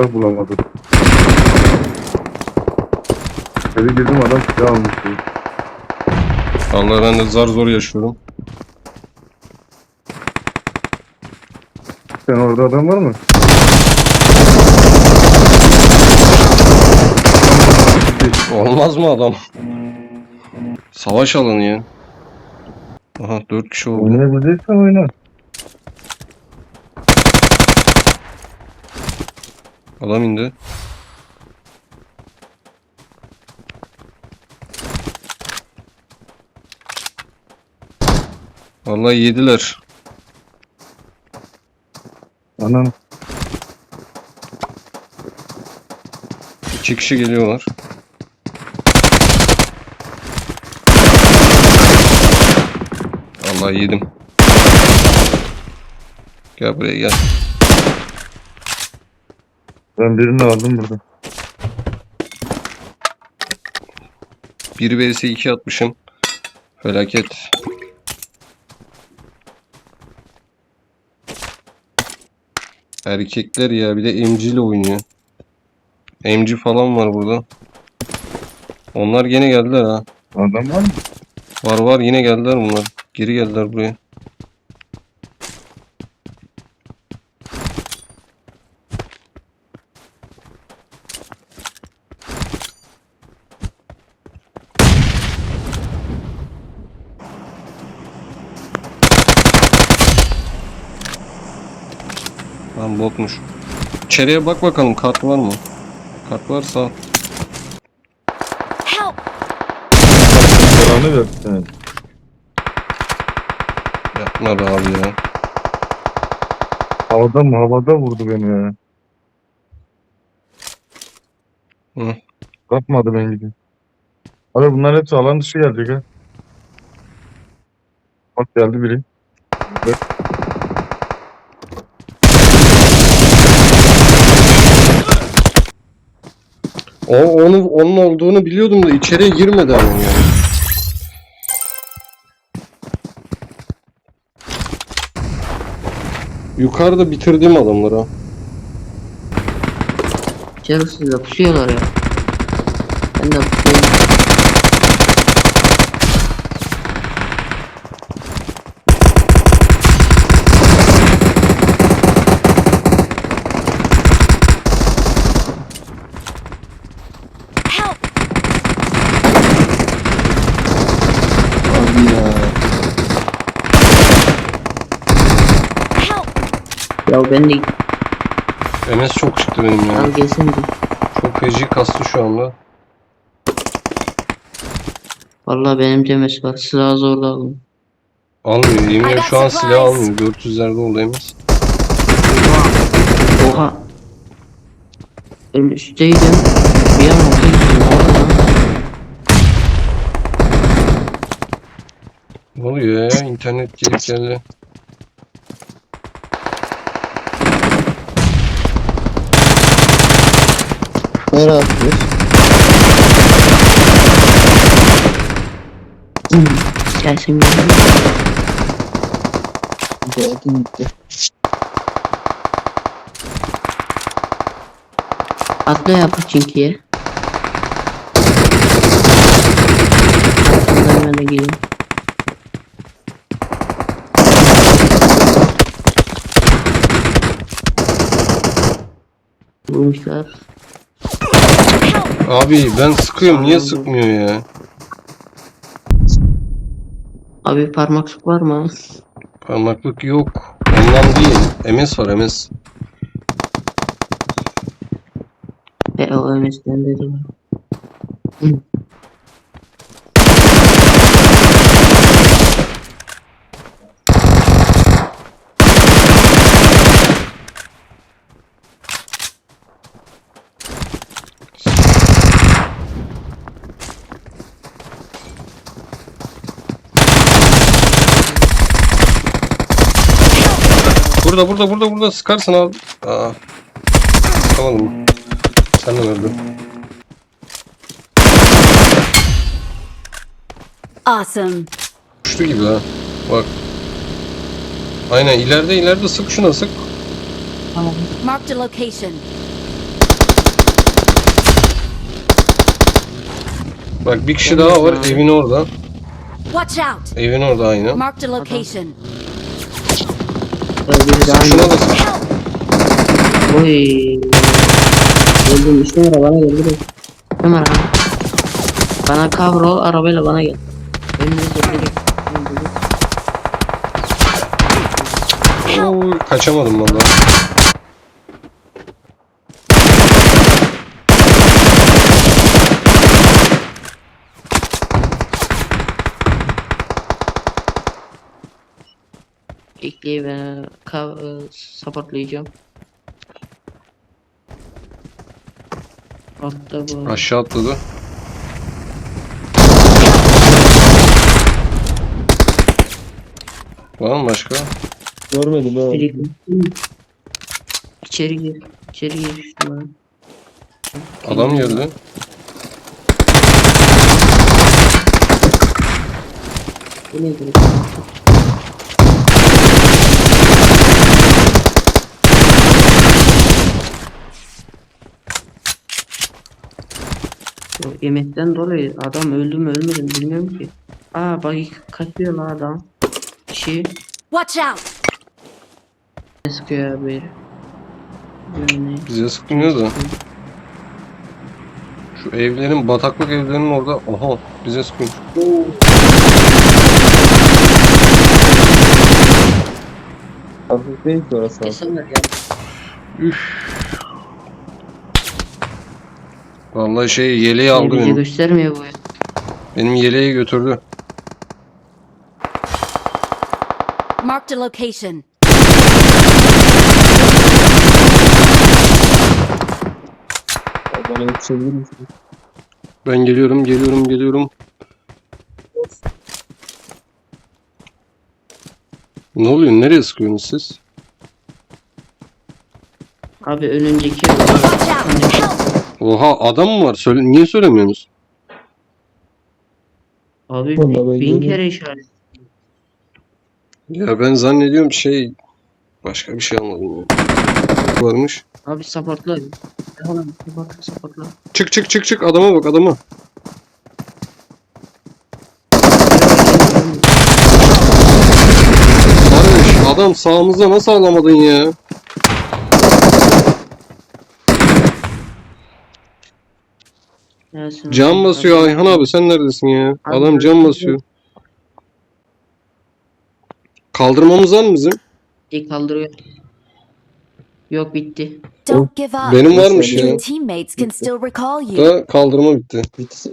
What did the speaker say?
Silah bulamadım. İçeri girdim adam silah almıştı. Allah ben de zar zor yaşıyorum. Sen orada adam var mı? Olmaz mı adam? Savaş alanı ya. Aha 4 kişi oldu. Oynayabileceksen oyna. Adam indi. Vallahi yediler. Anam. İki kişi geliyorlar. Vallahi yedim. Gel buraya gel. Ben birini aldım burada. 1 vs 2 atmışım. Felaket. Erkekler ya bir de MC ile oynuyor. MC falan var burada. Onlar gene geldiler ha. Adam var mı? Var var yine geldiler bunlar. Geri geldiler buraya. Lan botmuş. İçeriye bak bakalım kart var mı? Kart varsa al. Selamı versin. Yapma be abi ya. Havada mı? Havada vurdu beni ya. Hı. Kapmadı ben gibi. Abi bunlar hepsi alan dışı gelecek ha. Bak geldi biri. O onu onun olduğunu biliyordum da içeriye girmedi ama yani. Yukarıda bitirdim adamları. Şerefsiz de pusuyorlar ya. Ben de pusuyorum. Ya ben de MS çok çıktı benim ya. al gelsin de. Çok feci kastı şu anda. Vallahi benim cemes var. Silahı zorla aldım. Almıyor. Yemin ederim şu an silah almıyor. 400'lerde oldu MS. Oha. Ben üstteydim. Bir an lan? Ne oluyor ya? İnternet gelip geldi. Nereye atıyor? Gelsin gelsin. Geldim gitti. Atla yap çünküye. Arkamdan ben de geleyim. Vurmuşlar. Abi ben sıkıyorum. Niye sıkmıyor ya? Abi parmak sık var mı? Parmaklık yok. Ondan değil. MS var MS. E o MS'den dedim. Burada burada burada burada sıkarsın abi. Aa. Sıkamadım. Sen de öldün. Awesome. Düştü gibi ha. Bak. Aynen ileride ileride sık şuna sık. Tamam. Marked a location. Bak bir kişi daha var evin orada. Watch out! Evin orada aynı. Marked a location. Biri daha Şuna. Help! Oy. Öldüm. Üç numara bana gel. Direkt. Numara. Bana kavrol arabayla bana gel. Gel direkt. Oy, kaçamadım valla. Ekleyip ve e, supportlayacağım. Altta bu. Aşağı atladı. Var mı başka? Görmedim ha. İçeri gir. İçeri gir üç numara. Adam geldi. Bu nedir? O yemekten dolayı adam öldü mü ölmedi mi bilmiyorum ki. Aa bak kaçıyor lan adam. Kişi Watch out! ne sıkıyor abi. Böyle. Bize sıkmıyor da. Şu evlerin, bataklık evlerinin orada. Oha bize sıkıyor. Hafif değil ki orası. Kesinler ya. Vallahi şey yeleği aldı Bize benim. göstermiyor bu. Benim yeleği götürdü. Marked a location. Bana yetişebilir misin? Ben geliyorum, geliyorum, geliyorum. Ne oluyor? Nereye sıkıyorsunuz siz? Abi önündeki Watch out! Help! Oha adam mı var? Söyle, niye söylemiyorsunuz? Abi Vallahi ben bin kere işaret. Ya ben zannediyorum şey başka bir şey anladım ya. Varmış. Abi supportla. Tamam supportla supportla. Çık çık çık çık adama bak adama. Kardeş adam sağımızda nasıl alamadın ya? Gelsin. Can basıyor Ayhan abi sen neredesin ya? Adam can basıyor. Kaldırmamız var mı bizim? İyi kaldırıyor. Yok bitti. Don't give up. Benim varmış Your ya. teammates can still recall you. Da kaldırma bitti. Bitti.